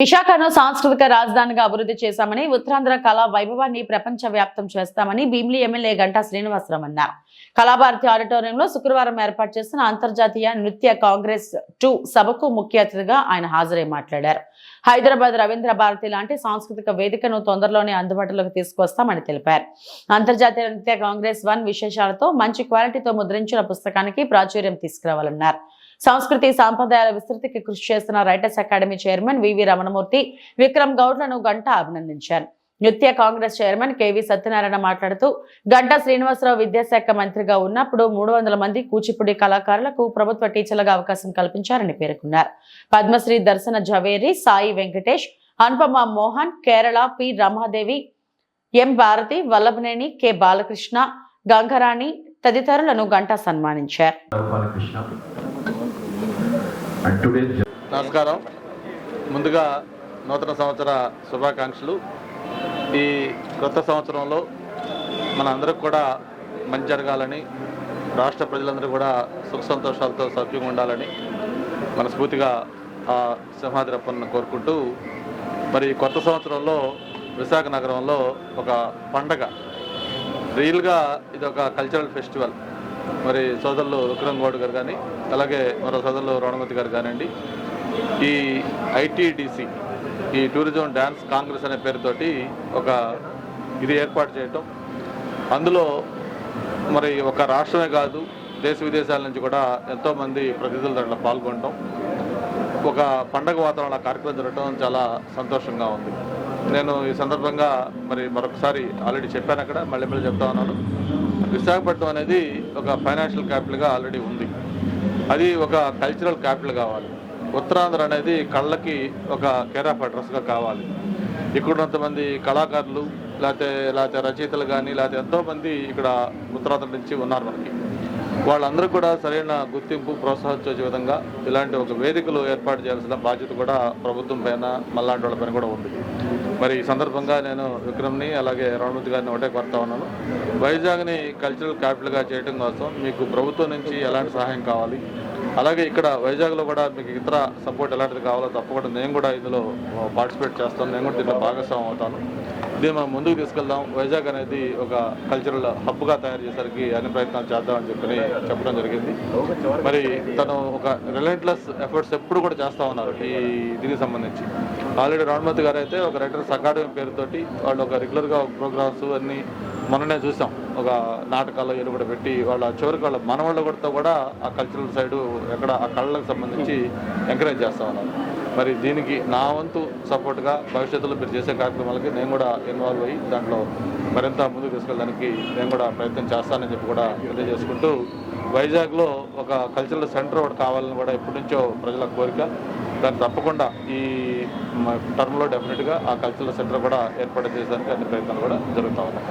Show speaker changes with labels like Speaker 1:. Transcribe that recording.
Speaker 1: విశాఖను సాంస్కృతిక రాజధానిగా అభివృద్ధి చేశామని ఉత్తరాంధ్ర కళా వైభవాన్ని ప్రపంచ వ్యాప్తం చేస్తామని భీమిలి ఎమ్మెల్యే గంటా శ్రీనివాసరావు అన్నారు. కళాభారతి ఆడిటోరియంలో శుక్రవారం ఏర్పాటు చేసిన అంతర్జాతీయ నృత్య కాంగ్రెస్ టూ సభకు ముఖ్య అతిథిగా ఆయన హాజరై మాట్లాడారు. హైదరాబాద్ రవీంద్ర భారతి లాంటి సాంస్కృతిక వేదికను తొందరలోనే అందుబాటులోకి తీసుకొస్తామని తెలిపారు. అంతర్జాతీయ నృత్య కాంగ్రెస్ వన్ విశేషాలతో మంచి క్వాలిటీతో ముద్రించిన పుస్తకానికి ప్రాచుర్యం తీసుకురావాలన్నారు. సంస్కృతి సాంప్రదాయాల విస్తృతికి కృషి చేస్తున్న writers academy chairman VV Ramanamurthy Vikram గౌడ్లను గంట అభినందించారు. నృత్య కాంగ్రెస్ చైర్మన్ కెవి సత్యనారాయణ మాట్లాడుతూ గంటా శ్రీనివాసరావు విద్యాశాఖ మంత్రిగా ఉన్నప్పుడు మూడు వందల మంది కూచిపూడి కళాకారులకు ప్రభుత్వ టీచర్లుగా అవకాశం కల్పించారని పేర్కొన్నారు. Padmashri Darshana Jhaveri Sai Venkatesh Anupama Mohan Kerala P Ramadevi M Bharathi Vallabhaneni K Balakrishna Gangarani తదితరులను గంటా సన్మానించారు.
Speaker 2: నమస్కారం. ముందుగా నూతన సంవత్సర శుభాకాంక్షలు. ఈ కొత్త సంవత్సరంలో మన అందరికి కూడా మంచి జరగాలని రాష్ట్ర ప్రజలందరూ కూడా సుఖ సంతోషాలతో సౌఖ్యంగా ఉండాలని మనస్ఫూర్తిగా ఆ సింహాద్రప్పని కోరుకుంటూ మరి కొత్త సంవత్సరంలో విశాఖ నగరంలో ఒక పండగ. రియల్గా ఇది ఒక కల్చరల్ ఫెస్టివల్. మరి సోదరులు విక్రమ్ గారు కానీ అలాగే మరో సోదరులు రణమతి గారు కానివ్వండి. ఈ ఐటీడీసీ ఈ టూరిజం డ్యాన్స్ కాంగ్రెస్ అనే పేరుతోటి ఒక ఇది ఏర్పాటు చేయటం. అందులో మరి ఒక రాష్ట్రమే కాదు దేశ విదేశాల నుంచి కూడా ఎంతోమంది ప్రతినిధులు దాంట్లో పాల్గొనడం ఒక పండగ వాతావరణ కార్యక్రమం జరగడం చాలా సంతోషంగా ఉంది. నేను ఈ సందర్భంగా మరి మరొకసారి ఆల్రెడీ చెప్పాను అక్కడ మళ్ళీ మళ్ళీ చెప్తా ఉన్నాను. విశాఖపట్నం అనేది ఒక ఫైనాన్షియల్ క్యాపిటల్గా ఆల్రెడీ ఉంది. అది ఒక కల్చరల్ క్యాపిటల్ కావాలి. ఉత్తరాంధ్ర అనేది కళ్ళకి ఒక కేర్ ఆఫ్ అడ్రస్గా కావాలి. ఇక్కడున్నంతమంది కళాకారులు లేకపోతే లేకపోతే రచయితలు కానీ లేకపోతే ఎంతోమంది ఇక్కడ ఉత్తరాంధ్ర నుంచి ఉన్నారు మనకి. వాళ్ళందరూ కూడా సరైన గుర్తింపు ప్రోత్సహించే విధంగా ఇలాంటి ఒక వేదికలు ఏర్పాటు చేయాల్సిన బాధ్యత కూడా ప్రభుత్వం పైన మళ్ళాంటి వాళ్ళ పైన కూడా ఉంది. మరి ఈ సందర్భంగా నేను విక్రమ్ని అలాగే రణమూర్తి గారిని ఒకటే కోరుతా ఉన్నాను. వైజాగ్ని కల్చరల్ క్యాపిటల్గా చేయడం కోసం మీకు ప్రభుత్వం నుంచి ఎలాంటి సహాయం కావాలి? అలాగే ఇక్కడ వైజాగ్లో కూడా మీకు ఇతర సపోర్ట్ ఎలాంటిది కావాలో తప్పకుండా నేను కూడా ఇందులో పార్టిసిపేట్ చేస్తాను. నేను కూడా దీంట్లో భాగస్వామ్యం అవుతాను. దీన్ని మనం ముందుకు తీసుకెళ్దాం. వైజాగ్ అనేది ఒక కల్చరల్ హబ్గా తయారు చేసరికి అన్ని ప్రయత్నాలు చేద్దామని చెప్పని చెప్పడం జరిగింది. మరి తను ఒక రిలెంట్లెస్ ఎఫర్ట్స్ ఎప్పుడు కూడా చేస్తూ ఉన్నారు ఈ దీనికి సంబంధించి. ఆల్రెడీ రాణమతి గారు అయితే ఒక రైటర్స్ అకాడమీ పేరుతోటి వాళ్ళు ఒక రెగ్యులర్గా ప్రోగ్రామ్స్ అన్నీ మొన్ననే చూసాం. ఒక నాటకాల్లో ఇవి కూడా పెట్టి వాళ్ళ చివరికి వాళ్ళ మనవాళ్ళ కూడా కూడా ఆ కల్చరల్ సైడు ఎక్కడ ఆ కళలకు సంబంధించి ఎంకరేజ్ చేస్తా ఉన్నారు. మరి దీనికి నా వంతు సపోర్ట్గా భవిష్యత్తులో మీరు చేసే కార్యక్రమాలకి నేను కూడా ఇన్వాల్వ్ అయ్యి దాంట్లో మరింత ముందుకు తీసుకెళ్ళడానికి నేను కూడా ప్రయత్నం చేస్తానని చెప్పి కూడా తెలియజేసుకుంటూ వైజాగ్లో ఒక కల్చరల్ సెంటర్ ఒకటి కావాలని కూడా ఎప్పటి నుంచో ప్రజల కోరిక. దాన్ని తప్పకుండా ఈ టర్మ్లో డెఫినెట్గా ఆ కల్చరల్ సెంటర్ కూడా ఏర్పాటు చేసేదానికి అన్ని ప్రయత్నాలు కూడా జరుగుతూ ఉన్నాయి.